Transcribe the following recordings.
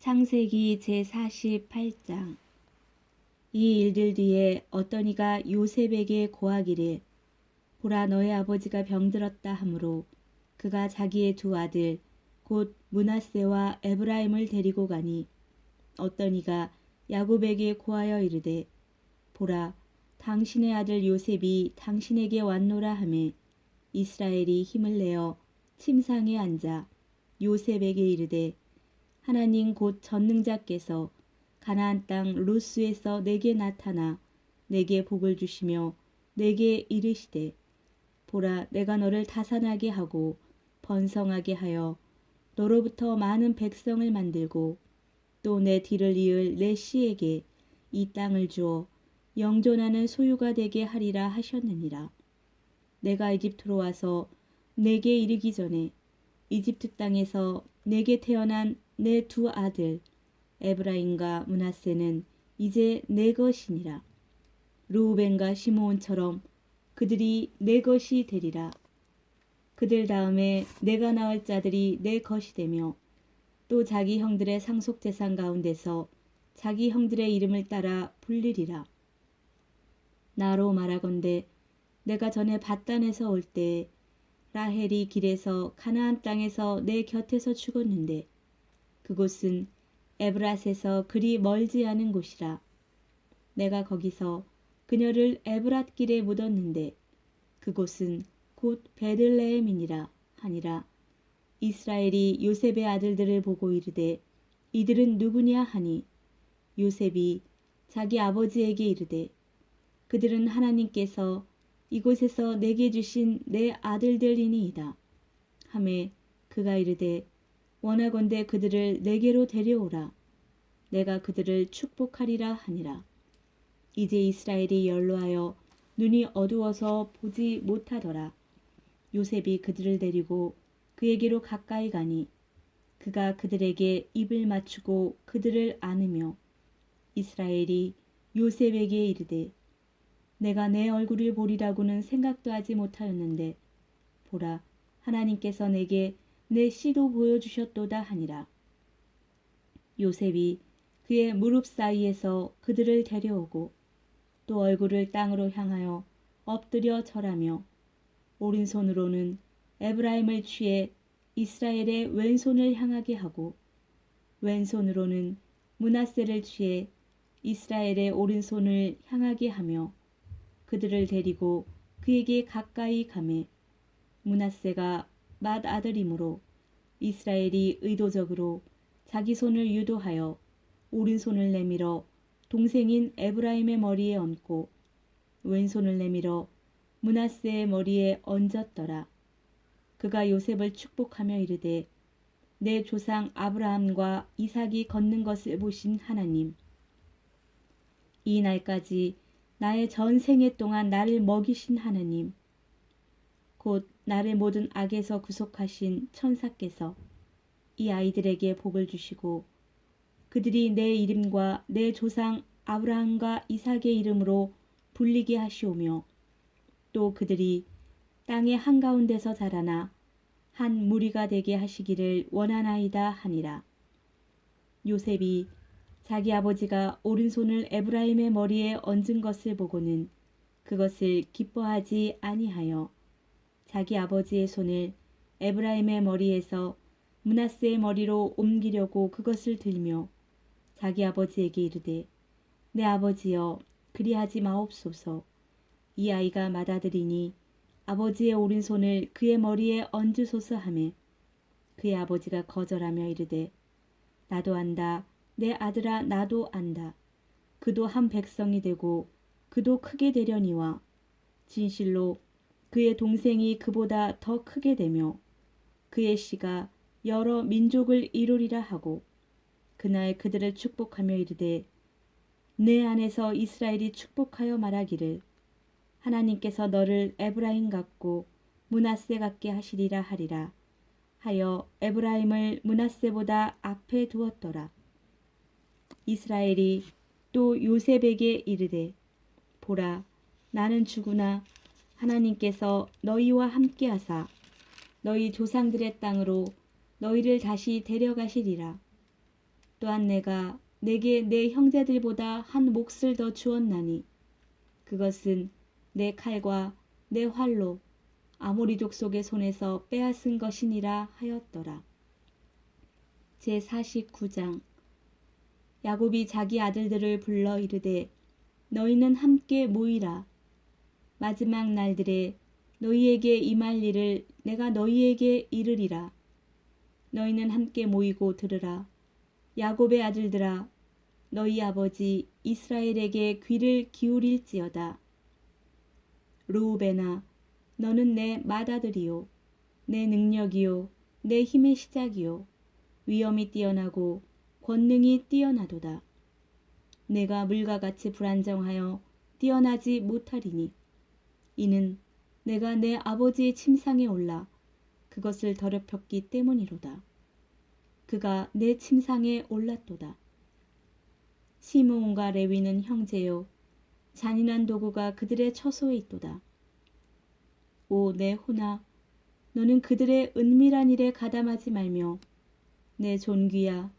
창세기 제48장. 이 일들 뒤에 어떤 이가 요셉에게 고하기를 보라 너의 아버지가 병들었다 하므로 그가 자기의 두 아들 곧 문하세와 에브라임을 데리고 가니 어떤 이가 야곱에게 고하여 이르되 보라 당신의 아들 요셉이 당신에게 왔노라 하매 이스라엘이 힘을 내어 침상에 앉아 요셉에게 이르되 하나님 곧 전능자께서 가나안 땅 루스에서 내게 나타나 내게 복을 주시며 내게 이르시되 보라 내가 너를 다산하게 하고 번성하게 하여 너로부터 많은 백성을 만들고 또 내 뒤를 이을 내 씨에게 이 땅을 주어 영존하는 소유가 되게 하리라 하셨느니라. 내가 이집트로 와서 내게 이르기 전에 이집트 땅에서 내게 태어난 내 두 아들 에브라임과 문하세는 이제 내 것이니라. 루우벤과 시므온처럼 그들이 내 것이 되리라. 그들 다음에 내가 낳을 자들이 내 것이 되며 또 자기 형들의 상속 재산 가운데서 자기 형들의 이름을 따라 불리리라. 나로 말하건대 내가 전에 바단에서 올 때 라헬이 길에서 가나안 땅에서 내 곁에서 죽었는데 그곳은 에브랏에서 그리 멀지 않은 곳이라. 내가 거기서 그녀를 에브랏 길에 묻었는데 그곳은 곧 베들레헴이니라 하니라. 이스라엘이 요셉의 아들들을 보고 이르되 이들은 누구냐 하니 요셉이 자기 아버지에게 이르되 그들은 하나님께서 이곳에서 내게 주신 내 아들들이니이다. 하매 그가 이르되 원하건대 그들을 내게로 데려오라. 내가 그들을 축복하리라 하니라. 이제 이스라엘이 연로하여 눈이 어두워서 보지 못하더라. 요셉이 그들을 데리고 그에게로 가까이 가니 그가 그들에게 입을 맞추고 그들을 안으며 이스라엘이 요셉에게 이르되 내가 내 얼굴을 보리라고는 생각도 하지 못하였는데 보라 하나님께서 내게 내 씨도 보여주셨도다 하니라. 요셉이 그의 무릎 사이에서 그들을 데려오고 또 얼굴을 땅으로 향하여 엎드려 절하며 오른손으로는 에브라임을 취해 이스라엘의 왼손을 향하게 하고 왼손으로는 문하세를 취해 이스라엘의 오른손을 향하게 하며 그들을 데리고 그에게 가까이 가매 문하세가 맏 아들이므로 이스라엘이 의도적으로 자기 손을 유도하여 오른손을 내밀어 동생인 에브라임의 머리에 얹고 왼손을 내밀어 문하세의 머리에 얹었더라. 그가 요셉을 축복하며 이르되 내 조상 아브라함과 이삭이 걷는 것을 보신 하나님 이 날까지 나의 전 생애 동안 나를 먹이신 하나님 곧 나를 모든 악에서 구속하신 천사께서 이 아이들에게 복을 주시고 그들이 내 이름과 내 조상 아브라함과 이삭의 이름으로 불리게 하시오며 또 그들이 땅의 한가운데서 자라나 한 무리가 되게 하시기를 원하나이다 하니라. 요셉이 자기 아버지가 오른손을 에브라임의 머리에 얹은 것을 보고는 그것을 기뻐하지 아니하여 자기 아버지의 손을 에브라임의 머리에서 문하세의 머리로 옮기려고 그것을 들며 자기 아버지에게 이르되 내 아버지여 그리하지 마옵소서. 이 아이가 맏아들이니 아버지의 오른손을 그의 머리에 얹으소서 하매 그의 아버지가 거절하며 이르되 나도 안다. 내 아들아 나도 안다. 그도 한 백성이 되고 그도 크게 되려니와 진실로 그의 동생이 그보다 더 크게 되며 그의 씨가 여러 민족을 이루리라 하고 그날 그들을 축복하며 이르되 내 안에서 이스라엘이 축복하여 말하기를 하나님께서 너를 에브라임 같고 문하세 같게 하시리라 하리라 하여 에브라임을 문하세보다 앞에 두었더라. 이스라엘이 또 요셉에게 이르되 보라 나는 죽으나 하나님께서 너희와 함께 하사 너희 조상들의 땅으로 너희를 다시 데려가시리라. 또한 내가 내게 내 형제들보다 한 몫을 더 주었나니 그것은 내 칼과 내 활로 아모리 족 속의 손에서 빼앗은 것이니라 하였더라. 제 49장 야곱이 자기 아들들을 불러 이르되 너희는 함께 모이라 마지막 날들에 너희에게 임할 일을 내가 너희에게 이르리라. 너희는 함께 모이고 들으라. 야곱의 아들들아 너희 아버지 이스라엘에게 귀를 기울일지어다. 루우베나 너는 내 맏아들이요. 내 능력이요. 내 힘의 시작이요. 위엄이 뛰어나고 권능이 뛰어나도다. 내가 물과 같이 불안정하여 뛰어나지 못하리니 이는 내가 내 아버지의 침상에 올라 그것을 더럽혔기 때문이로다. 그가 내 침상에 올랐도다. 시므온과 레위는 형제요 잔인한 도구가 그들의 처소에 있도다. 오내 호나 너는 그들의 은밀한 일에 가담하지 말며 내 존귀야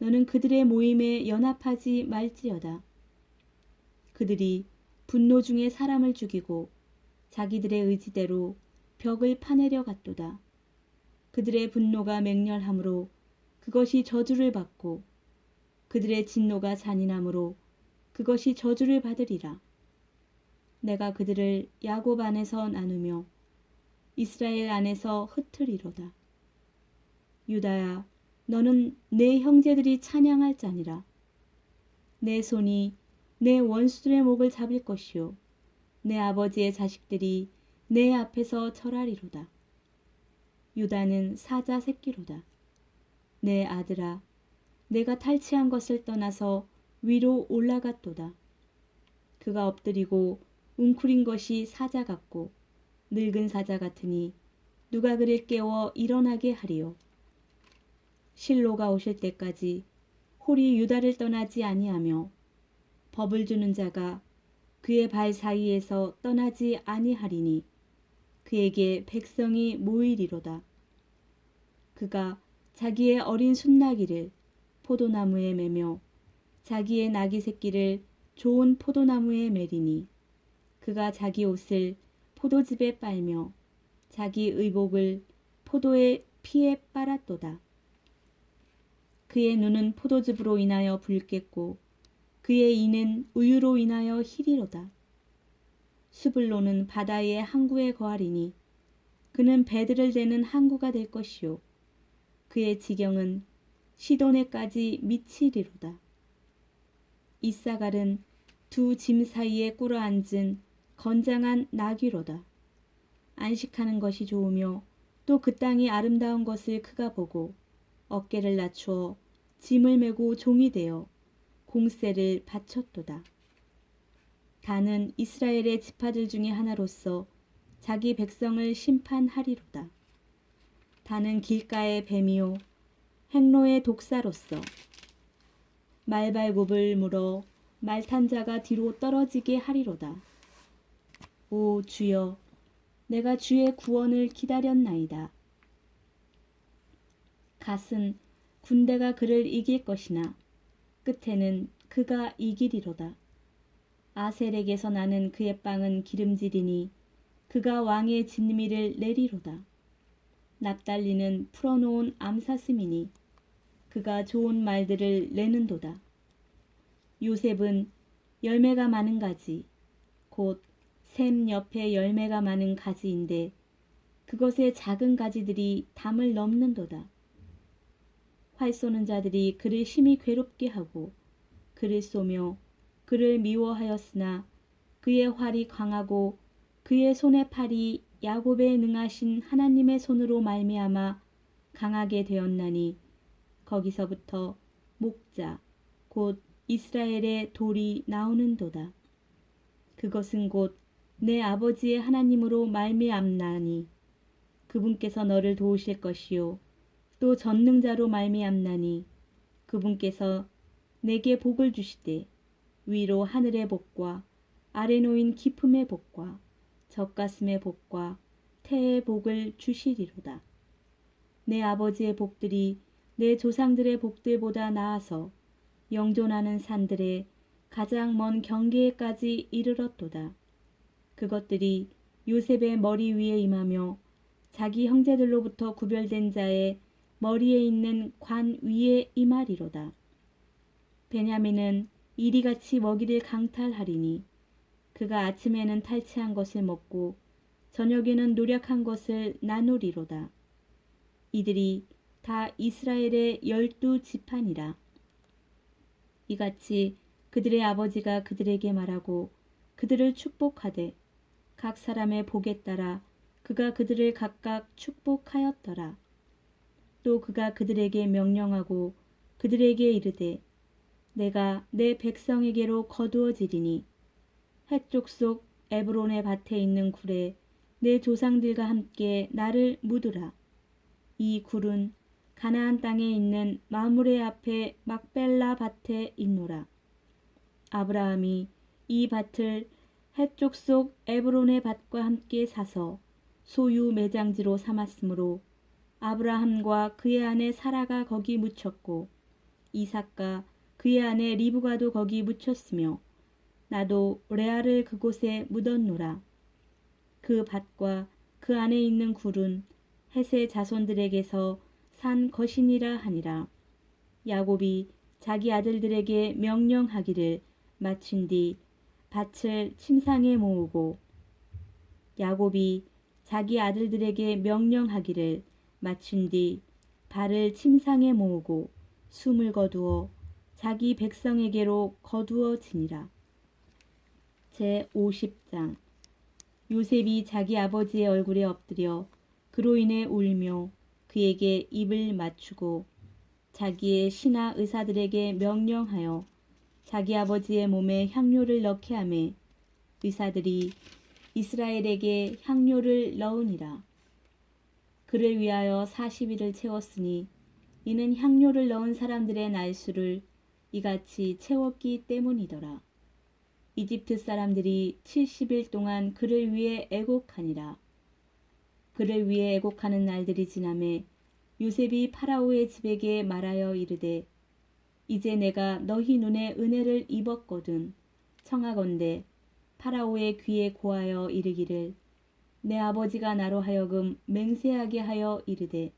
너는 그들의 모임에 연합하지 말지어다. 그들이 분노 중에 사람을 죽이고 자기들의 의지대로 벽을 파내려 갔도다. 그들의 분노가 맹렬함으로 그것이 저주를 받고 그들의 진노가 잔인함으로 그것이 저주를 받으리라. 내가 그들을 야곱 안에서 나누며 이스라엘 안에서 흩트리로다. 유다야, 너는 내 형제들이 찬양할 자니라. 내 손이 내 원수들의 목을 잡을 것이요. 내 아버지의 자식들이 내 앞에서 절하리로다. 유다는 사자 새끼로다. 내 아들아, 내가 탈취한 것을 떠나서 위로 올라갔도다. 그가 엎드리고 웅크린 것이 사자 같고 늙은 사자 같으니 누가 그를 깨워 일어나게 하리요. 실로가 오실 때까지 홀이 유다를 떠나지 아니하며 법을 주는 자가 그의 발 사이에서 떠나지 아니하리니 그에게 백성이 모이리로다. 그가 자기의 어린 순나기를 포도나무에 매며 자기의 나귀 새끼를 좋은 포도나무에 매리니 그가 자기 옷을 포도즙에 빨며 자기 의복을 포도의 피에 빨았도다. 그의 눈은 포도즙으로 인하여 붉겠고 그의 이는 우유로 인하여 희리로다. 수블로는 바다의 항구에 거하리니 그는 배들을 대는 항구가 될 것이요 그의 지경은 시도네까지 미치리로다. 이사갈은 두 짐 사이에 꿇어 앉은 건장한 나귀로다. 안식하는 것이 좋으며 또 그 땅이 아름다운 것을 그가 보고 어깨를 낮추어 짐을 메고 종이 되어 공세를 바쳤도다. 다는 이스라엘의 지파들 중에 하나로서 자기 백성을 심판하리로다. 다는 길가의 뱀이요 행로의 독사로서 말발굽을 물어 말탄 자가 뒤로 떨어지게 하리로다. 오 주여 내가 주의 구원을 기다렸나이다. 갓은 군대가 그를 이길 것이나 끝에는 그가 이기리로다. 아셀에게서 나는 그의 빵은 기름지리니 그가 왕의 진미를 내리로다. 납달리는 풀어놓은 암사슴이니 그가 좋은 말들을 내는도다. 요셉은 열매가 많은 가지, 곧 샘 옆에 열매가 많은 가지인데 그것의 작은 가지들이 담을 넘는도다. 활 쏘는 자들이 그를 심히 괴롭게 하고 그를 쏘며 그를 미워하였으나 그의 활이 강하고 그의 손의 팔이 야곱에 능하신 하나님의 손으로 말미암아 강하게 되었나니 거기서부터 목자 곧 이스라엘의 돌이 나오는도다. 그것은 곧 내 아버지의 하나님으로 말미암나니 그분께서 너를 도우실 것이요 또 전능자로 말미암나니 그분께서 내게 복을 주시되 위로 하늘의 복과 아래 놓인 기품의 복과 젖가슴의 복과 태의 복을 주시리로다. 내 아버지의 복들이 내 조상들의 복들보다 나아서 영존하는 산들의 가장 먼 경계에까지 이르렀도다. 그것들이 요셉의 머리 위에 임하며 자기 형제들로부터 구별된 자의 머리에 있는 관 위에 임하리로다. 베냐민은 이리같이 먹이를 강탈하리니 그가 아침에는 탈취한 것을 먹고 저녁에는 노력한 것을 나누리로다. 이들이 다 이스라엘의 열두 지판이라. 이같이 그들의 아버지가 그들에게 말하고 그들을 축복하되 각 사람의 복에 따라 그가 그들을 각각 축복하였더라. 또 그가 그들에게 명령하고 그들에게 이르되 내가 내 백성에게로 거두어지리니 해쪽 속 에브론의 밭에 있는 굴에 내 조상들과 함께 나를 묻으라. 이 굴은 가나안 땅에 있는 마물의 앞에 막벨라 밭에 있노라. 아브라함이 이 밭을 해쪽 속 에브론의 밭과 함께 사서 소유 매장지로 삼았으므로 아브라함과 그의 아내 사라가 거기 묻혔고 이삭과 그의 아내 리브가도 거기 묻혔으며 나도 레아를 그곳에 묻었노라. 그 밭과 그 안에 있는 굴은 햇의 자손들에게서 산 것이니라 하니라. 야곱이 자기 아들들에게 명령하기를 마친 뒤 밭을 침상에 모으고 야곱이 자기 아들들에게 명령하기를 마친 뒤 발을 침상에 모으고 숨을 거두어 자기 백성에게로 거두어지니라. 제 50장 요셉이 자기 아버지의 얼굴에 엎드려 그로 인해 울며 그에게 입을 맞추고 자기의 신하 의사들에게 명령하여 자기 아버지의 몸에 향료를 넣게 하매 의사들이 이스라엘에게 향료를 넣으니라. 그를 위하여 40일을 채웠으니 이는 향료를 넣은 사람들의 날수를 이같이 채웠기 때문이더라. 이집트 사람들이 70일 동안 그를 위해 애곡하니라. 그를 위해 애곡하는 날들이 지남에 요셉이 파라오의 집에게 말하여 이르되 이제 내가 너희 눈에 은혜를 입었거든 청하건대 파라오의 귀에 고하여 이르기를 내 아버지가 나로 하여금 맹세하게 하여 이르되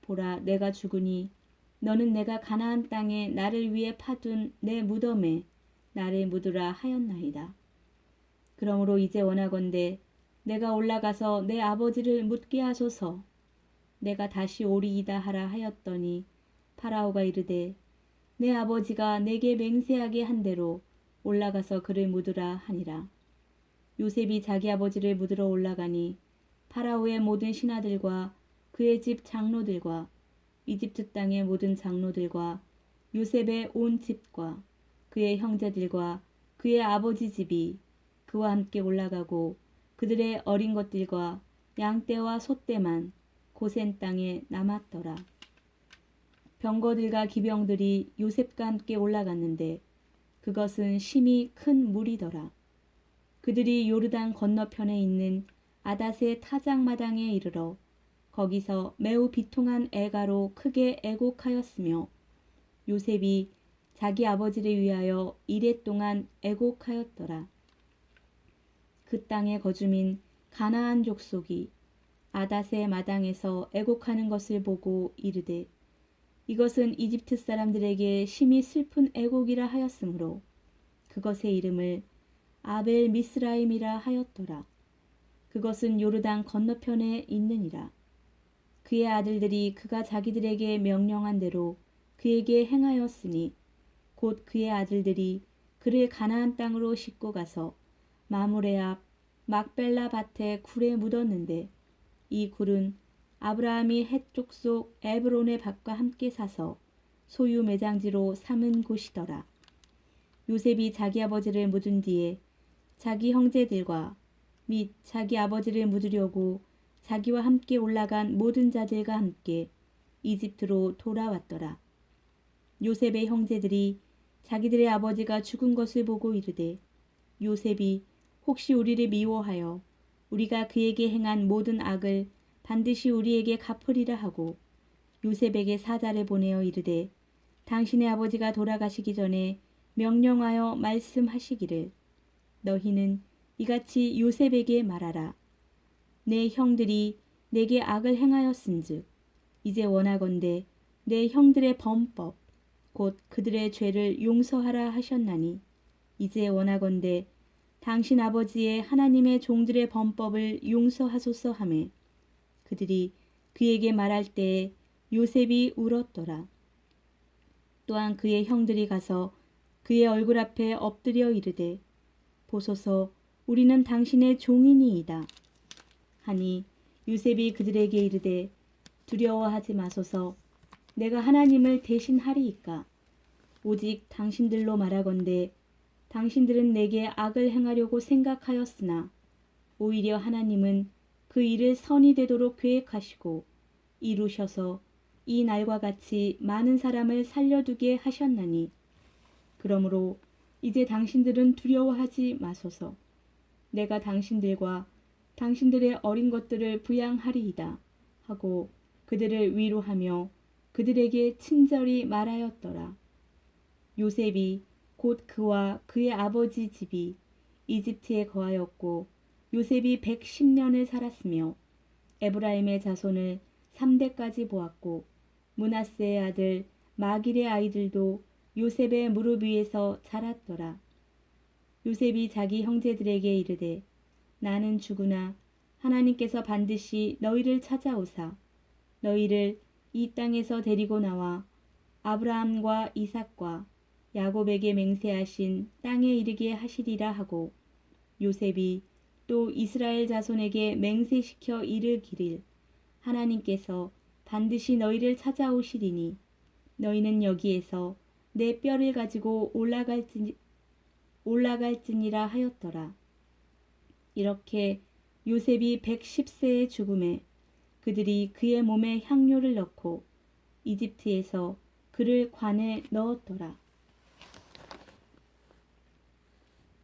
보라 내가 죽으니 너는 내가 가나안 땅에 나를 위해 파둔 내 무덤에 나를 묻으라 하였나이다. 그러므로 이제 원하건대 내가 올라가서 내 아버지를 묻게 하소서. 내가 다시 오리이다 하라 하였더니 파라오가 이르되 내 아버지가 내게 맹세하게 한 대로 올라가서 그를 묻으라 하니라. 요셉이 자기 아버지를 묻으러 올라가니 파라오의 모든 신하들과 그의 집 장로들과 이집트 땅의 모든 장로들과 요셉의 온 집과 그의 형제들과 그의 아버지 집이 그와 함께 올라가고 그들의 어린 것들과 양떼와 소떼만 고센 땅에 남았더라. 병거들과 기병들이 요셉과 함께 올라갔는데 그것은 심히 큰 물이더라. 그들이 요르단 건너편에 있는 아닷의 타작마당에 이르러 거기서 매우 비통한 애가로 크게 애곡하였으며 요셉이 자기 아버지를 위하여 이래 동안 애곡하였더라. 그 땅의 거주민 가나안 족속이 아닷의 마당에서 애곡하는 것을 보고 이르되 이것은 이집트 사람들에게 심히 슬픈 애곡이라 하였으므로 그것의 이름을 아벨 미스라임이라 하였더라. 그것은 요르단 건너편에 있느니라. 그의 아들들이 그가 자기들에게 명령한 대로 그에게 행하였으니 곧 그의 아들들이 그를 가나안 땅으로 싣고 가서 마물의 앞 막벨라 밭에 굴에 묻었는데 이 굴은 아브라함이 해쪽 속 에브론의 밭과 함께 사서 소유 매장지로 삼은 곳이더라. 요셉이 자기 아버지를 묻은 뒤에 자기 형제들과 및 자기 아버지를 묻으려고 자기와 함께 올라간 모든 자들과 함께 이집트로 돌아왔더라. 요셉의 형제들이 자기들의 아버지가 죽은 것을 보고 이르되 요셉이 혹시 우리를 미워하여 우리가 그에게 행한 모든 악을 반드시 우리에게 갚으리라 하고 요셉에게 사자를 보내어 이르되 당신의 아버지가 돌아가시기 전에 명령하여 말씀하시기를 너희는 이같이 요셉에게 말하라 내 형들이 내게 악을 행하였은즉 이제 원하건대 내 형들의 범법 곧 그들의 죄를 용서하라 하셨나니 이제 원하건대 당신 아버지의 하나님의 종들의 범법을 용서하소서 하매 그들이 그에게 말할 때에 요셉이 울었더라. 또한 그의 형들이 가서 그의 얼굴 앞에 엎드려 이르되 보소서 우리는 당신의 종이니이다. 하니 요셉이 그들에게 이르되 두려워하지 마소서. 내가 하나님을 대신하리이까? 오직 당신들로 말하건대 당신들은 내게 악을 행하려고 생각하였으나 오히려 하나님은 그 일을 선이 되도록 계획하시고 이루셔서 이 날과 같이 많은 사람을 살려두게 하셨나니. 그러므로 이제 당신들은 두려워하지 마소서 내가 당신들과 당신들의 어린 것들을 부양하리이다 하고 그들을 위로하며 그들에게 친절히 말하였더라. 요셉이 곧 그와 그의 아버지 집이 이집트에 거하였고 요셉이 110년을 살았으며 에브라임의 자손을 3대까지 보았고 문하세의 아들 마길의 아이들도 요셉의 무릎 위에서 자랐더라. 요셉이 자기 형제들에게 이르되 나는 죽으나 하나님께서 반드시 너희를 찾아오사 너희를 이 땅에서 데리고 나와 아브라함과 이삭과 야곱에게 맹세하신 땅에 이르게 하시리라 하고 요셉이 또 이스라엘 자손에게 맹세시켜 이르기를 하나님께서 반드시 너희를 찾아오시리니 너희는 여기에서 내 뼈를 가지고 올라갈지 올라갈지니라 하였더라. 이렇게 요셉이 110세의 죽음에 그들이 그의 몸에 향료를 넣고 이집트에서 그를 관에 넣었더라.